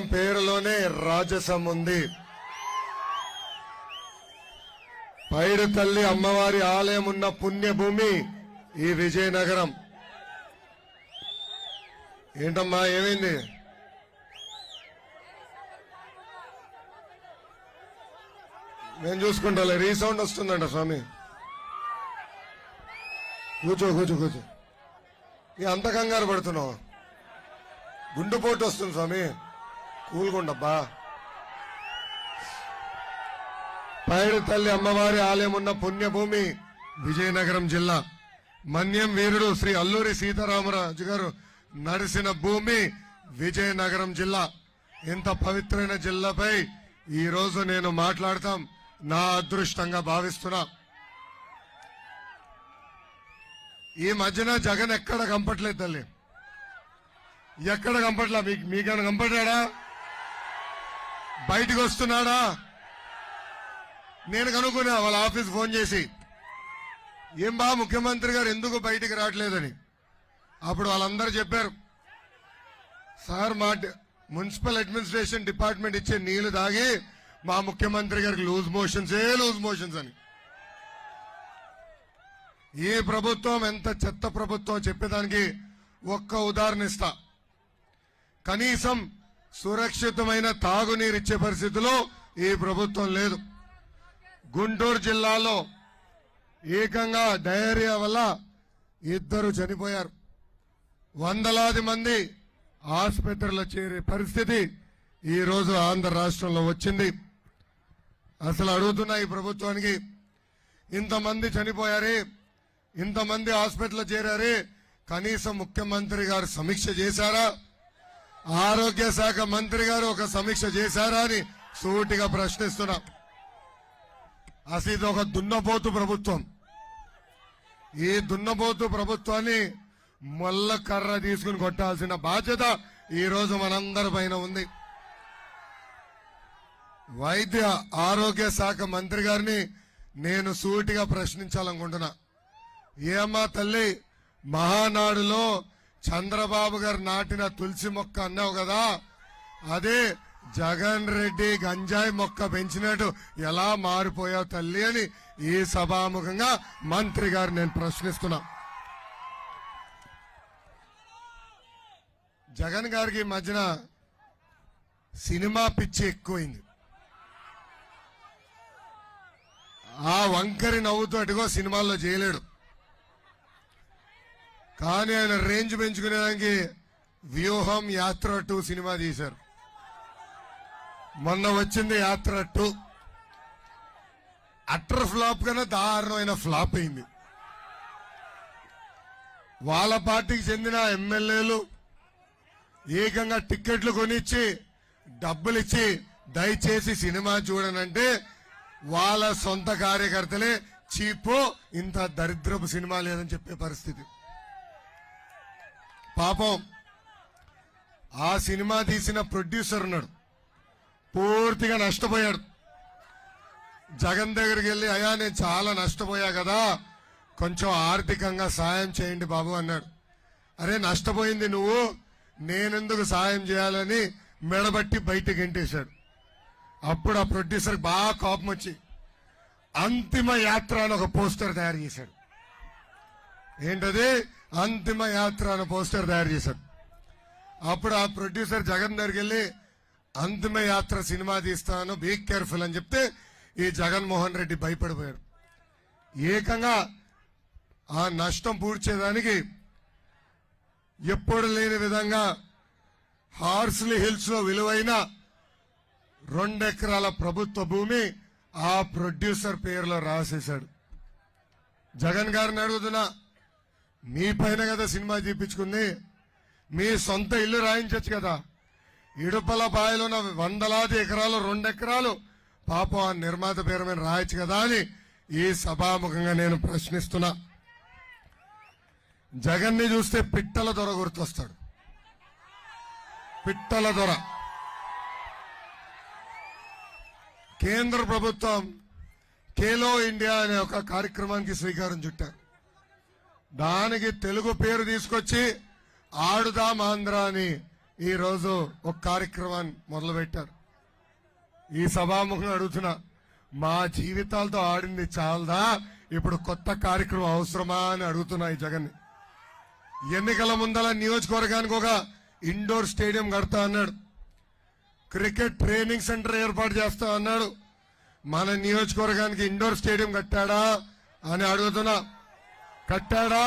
విజయనగరం పేరులోనే రాజసం ఉంది. పైడు తల్లి అమ్మవారి ఆలయం ఉన్న పుణ్యభూమి ఈ విజయనగరం. ఏంటమ్మా ఏమైంది? నేను చూసుకుంటా రీసౌండ్ వస్తుందంట స్వామి. కూర్చో కూర్చో కూర్చో. ఇక అంత కంగారు పడుతున్నావు? గుండెపోటు వస్తుంది స్వామి. కూల్గొండబ్బా పైడి తల్లి అమ్మవారి ఆలయం ఉన్న పుణ్యభూమి విజయనగరం జిల్లా. మన్యం వీరుడు శ్రీ అల్లూరి సీతారామరాజు గారు నడిసిన భూమి విజయనగరం జిల్లా. ఇంత పవిత్రమైన జిల్లాపై ఈ రోజు నేను మాట్లాడతాం. నా అదృష్టంగా భావిస్తున్నా. ఈ మధ్యన జగన్ ఎక్కడ కంపట్లేదు తల్లి? ఎక్కడ కంపట్లా మీకు మీకైనా కంపట్లేడా బయటికి వస్తున్నాడా? నేను కనుక్కున్నా వాళ్ళ ఆఫీస్ ఫోన్ చేసి ఏం బా ముఖ్యమంత్రి గారు ఎందుకు బయటికి రావట్లేదని? అప్పుడు వాళ్ళందరూ చెప్పారు సార్ మా మున్సిపల్ అడ్మినిస్ట్రేషన్ డిపార్ట్మెంట్ ఇచ్చే నీళ్ళు తాగి మా ముఖ్యమంత్రి గారికి లూజ్ మోషన్స్ ఏ లూజ్ మోషన్స్ అని. ఏ ప్రభుత్వం ఎంత చెత్త ప్రభుత్వం చెప్పేదానికి ఒక్క ఉదాహరణ ఇస్తా. కనీసం సురక్షితమైన తాగునీరు ఇచ్చే పరిస్థితిలో ఈ ప్రభుత్వం లేదు. గుంటూరు జిల్లాలో ఏకంగా డయేరియా వల్ల ఇద్దరు చనిపోయారు. వందలాది మంది ఆసుపత్రిలో చేరే పరిస్థితి ఈరోజు ఆంధ్ర రాష్ట్రంలో వచ్చింది. అసలు అడుగుతున్నా ఈ ప్రభుత్వానికి ఇంతమంది చనిపోయారే ఇంతమంది హాస్పిటల్లో చేరారే కనీసం ముఖ్యమంత్రి గారు సమీక్ష చేశారా? ఆరోగ్య శాఖ మంత్రి గారు ఒక సమీక్ష చేశారా అని సూటిగా ప్రశ్నిస్తున్నా. అసలు ఇది ఒక దున్నపోతు ప్రభుత్వం. ఈ దున్నపోతు ప్రభుత్వాన్ని మొల్ల కర్ర తీసుకుని కొట్టాల్సిన బాధ్యత ఈరోజు మనందరి పైన ఉంది. వైద్య ఆరోగ్య శాఖ మంత్రి గారిని నేను సూటిగా ప్రశ్నించాలనుకుంటున్నా. ఏమా తల్లి మహానాడులో చంద్రబాబు గారు నాటిన తులసి మొక్క అన్నావు కదా అదే జగన్ రెడ్డి గంజాయి మొక్క పెంచినట్టు ఎలా మారిపోయావు తల్లి అని ఈ సభాముఖంగా మంత్రి గారు నేను ప్రశ్నిస్తున్నా. జగన్ గారికి ఈ మధ్యన సినిమా పిచ్చి ఎక్కువైంది. ఆ వంకరి నవ్వుతో అటుగో సినిమాల్లో చేయలేడు. కానీ ఆయన రేంజ్ పెంచుకునేదానికి వ్యూహం యాత్ర టూ సినిమా తీశారు. మొన్న వచ్చింది యాత్ర టూ. అట్టర్ ఫ్లాప్ కన్నా దారుణమైన ఫ్లాప్ అయింది. వాళ్ళ పార్టీకి చెందిన ఎమ్మెల్యేలు ఏకంగా టిక్కెట్లు కొనిచ్చి డబ్బులు ఇచ్చి దయచేసి సినిమా చూడనంటే వాళ్ళ సొంత కార్యకర్తలే చీపో ఇంత దరిద్రపు సినిమా లేదని చెప్పే పరిస్థితి. పాపం ఆ సినిమా తీసిన ప్రొడ్యూసర్ ఉన్నాడు. పూర్తిగా నష్టపోయాడు. జగన్ దగ్గరికి వెళ్ళి అయ్యా నేను చాలా నష్టపోయా కదా కొంచెం ఆర్థికంగా సాయం చేయండి బాబు అన్నాడు. అరే నష్టపోయింది నువ్వు నేనెందుకు సాయం చేయాలని మెడబట్టి బయటకు ఎంటేశాడు అప్పుడు ఆ ప్రొడ్యూసర్ బాగా కోపం వచ్చి అంతిమ యాత్ర అని ఒక పోస్టర్ తయారు చేశాడు. ఏంటది? అంతిమ యాత్ర అనే పోస్టర్ తయారు చేశాడు అప్పుడు ఆ ప్రొడ్యూసర్ జగన్ దగ్గరికి వెళ్ళి అంతిమ యాత్ర సినిమా తీస్తాను బీ కేర్ఫుల్ అని చెప్తే ఈ జగన్మోహన్ రెడ్డి భయపడిపోయాడు. ఏకంగా ఆ నష్టం పూడ్చేదానికి ఎప్పుడు లేని విధంగా హార్స్లీ హిల్స్లో విలువైన రెండెకరాల ప్రభుత్వ భూమి ఆ ప్రొడ్యూసర్ పేరులో రాసేశాడు. జగన్ గారిని అడుగుతున్నా మీ పైన కదా సినిమా చూపించుకుంది. మీ సొంత ఇల్లు రాయించవచ్చు కదా. ఇడుపల బాయిలో ఉన్న వందలాది ఎకరాలు రెండు ఎకరాలు పాపం ఆ నిర్మాత పేరు మీద రాయొచ్చు కదా అని ఈ సభాముఖంగా నేను ప్రశ్నిస్తున్నా. జగన్ని చూస్తే పిట్టల దొర గుర్తొస్తాడు. పిట్టల దొర. కేంద్ర ప్రభుత్వం ఖేలో ఇండియా అనే ఒక కార్యక్రమానికి శ్రీకారం చుట్టారు. దానికి తెలుగు పేరు తీసుకొచ్చి ఆడుదాం ఆంధ్ర అని ఈ రోజు ఒక కార్యక్రమాన్ని మొదలుపెట్టారు. ఈ సభాముఖంగా అడుగుతున్నా మా జీవితాలతో ఆడింది చాలదా? ఇప్పుడు కొత్త కార్యక్రమం అవసరమా అని అడుగుతున్నా ఈ జగన్ని ఎన్నికల ముందల నియోజకవర్గానికి ఒక ఇండోర్ స్టేడియం కడతా అన్నాడు. క్రికెట్ ట్రైనింగ్ సెంటర్ ఏర్పాటు చేస్తా అన్నాడు. మన నియోజకవర్గానికి ఇండోర్ స్టేడియం కట్టాడా అని అడుగుతున్నా. కట్టాడా